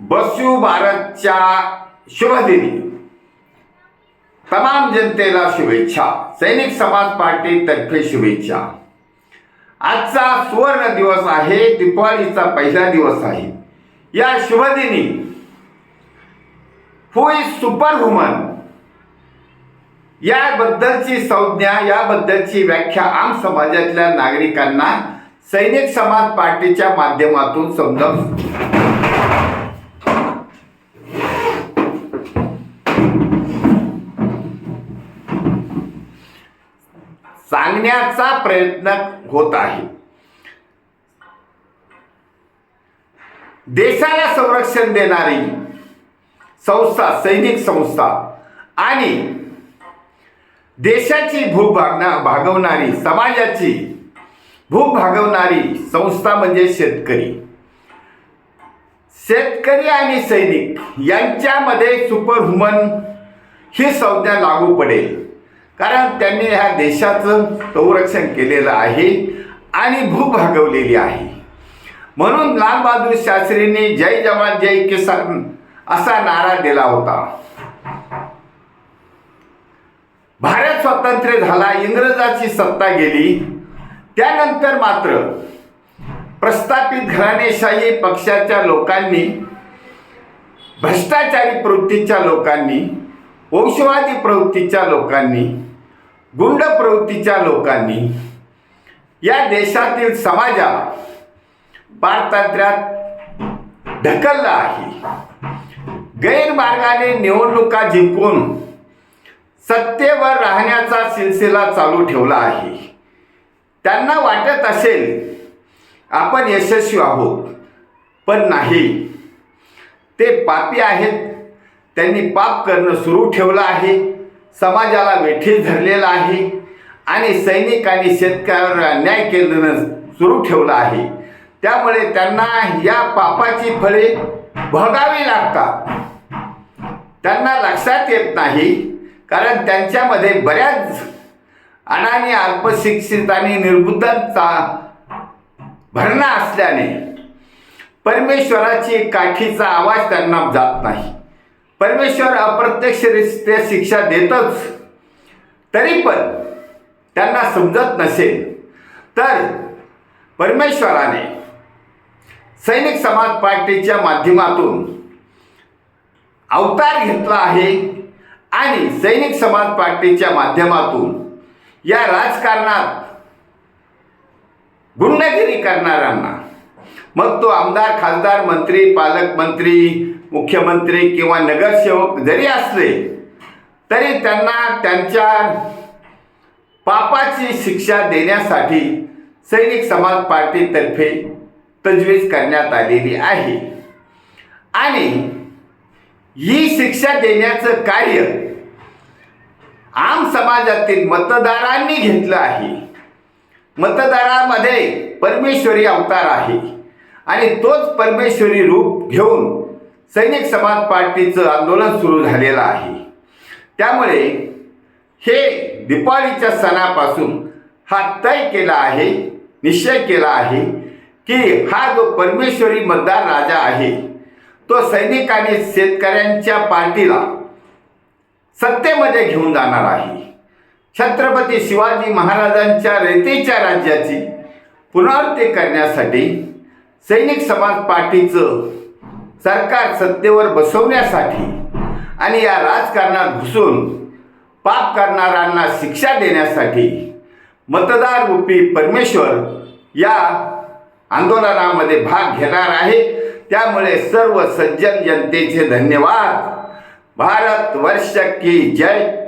बसू भारतच्या शुभदिनी. तमाम जनतेला शुभेच्छा. सैनिक समाज पार्टी तर्फे शुभेच्छा. आजचा सुवर्ण दिवस आहे दिवाळीचा पहिला दिवस आहे. या शुभदिनी हुई सुपर वुमन याबद्दलची संज्ञा याबद्दलची व्याख्या आम समाजातल्या नागरिकांना सैनिक समाज पार्टीच्या माध्यमातून समजावून. सांगण्याचा प्रयत्न होत आहे. देशाला संरक्षण देणारी संस्था सैनिक संस्था आणि देशाची भूक भागना भागवणारी समाजाची भूक भागवणारी संस्था म्हणजे शेतकरी. शेतकरी आणि सैनिक यांच्यामध्ये सुपर ह्युमन ही संज्ञा लागू पडेल. कारण त्यांनी ह्या देशाचं संरक्षण केलेलं आहे आणि भूक भागवलेली आहे. म्हणून लालबहादूर शास्त्रींनी जय जवान जय किसान असा नारा दिला होता. भारत स्वातंत्र्य झाला इंग्रजाची सत्ता गेली. त्यानंतर मात्र प्रस्थापित घराणेशाही पक्षाच्या लोकांनी भ्रष्टाचारी प्रवृत्तीच्या लोकांनी वंशवादी प्रवृत्तीच्या लोकांनी गुंड प्रवृत्तीच्या लोकांनी या देशातील समाजा पारतंत्र्यात ढकलला आहे. गैरमार्गाने निवडणुका जिंकून सत्तेवर राहण्याचा सिलसिला चालू ठेवला आहे. त्यांना वाटत असेल आपण यशस्वी आहोत. पण नाही. ते पापी आहेत. त्यांनी पाप करणं सुरू ठेवलं आहे. समाजाला वेठीस धरलेलं आहे. आणि सैनिक आणि शेतकऱ्यावर अन्याय केलं सुरू ठेवलं आहे. त्यामुळे त्यांना या पापाची फळे भोगावी लागतात. त्यांना लक्षात येत नाही. कारण त्यांच्यामध्ये बऱ्याच अनानी अल्पशिक्षित आणि निर्बुद्धांचा भरणा असल्याने परमेश्वराची काठीचा आवाज त्यांना जात नाही. परमेश्वर अप्रत्यक्षरित्या शिक्षा देतच. तरी पण त्यांना समजत नसेल. तर परमेश्वराने सैनिक समाज पार्टीच्या माध्यमातून अवतार घेतला आहे आणि सैनिक समाज पार्टीच्या माध्यमातून या राजकारणात गुंडगिरी करणाऱ्यांना. मग तो आमदार खासदार मंत्री पालकमंत्री मुख्यमंत्री किंवा नगरसेवक जरी असले तरी त्यांना त्यांच्या पापाची शिक्षा देण्यासाठी सैनिक समाज पार्टीतर्फे तजवीज करण्यात आलेली आहे. आणि ही शिक्षा देण्याचं कार्य आम समाजातील मतदारांनी घेतलं आहे. मतदारामध्ये परमेश्वरी अवतार आहे. आणि तोच परमेश्वरी रूप घेऊन सैनिक समाज पार्टीचं आंदोलन सुरू झालेलं आहे. त्यामुळे हे दिपाळीच्या सणापासून हा तय केला आहे निश्चय केला आहे की हा जो परमेश्वरी मतदार राजा आहे तो सैनिक आणि शेतकऱ्यांच्या पार्टीला सत्तेमध्ये घेऊन जाणार आहे. छत्रपती शिवाजी महाराजांच्या रेतीच्या राज्याची पुनरावृत्ती करण्यासाठी सैनिक समाज पार्टीचं सरकार सत्तेवर बसवण्यासाठी आणि या राजकारणात घुसून पाप करणाऱ्यांना शिक्षा देण्यासाठी मतदार रूपी परमेश्वर या आंदोलनामध्ये भाग घेणार आहे. त्यामुळे सर्व सज्जन जनतेचे धन्यवाद. भारत वर्ष की जय.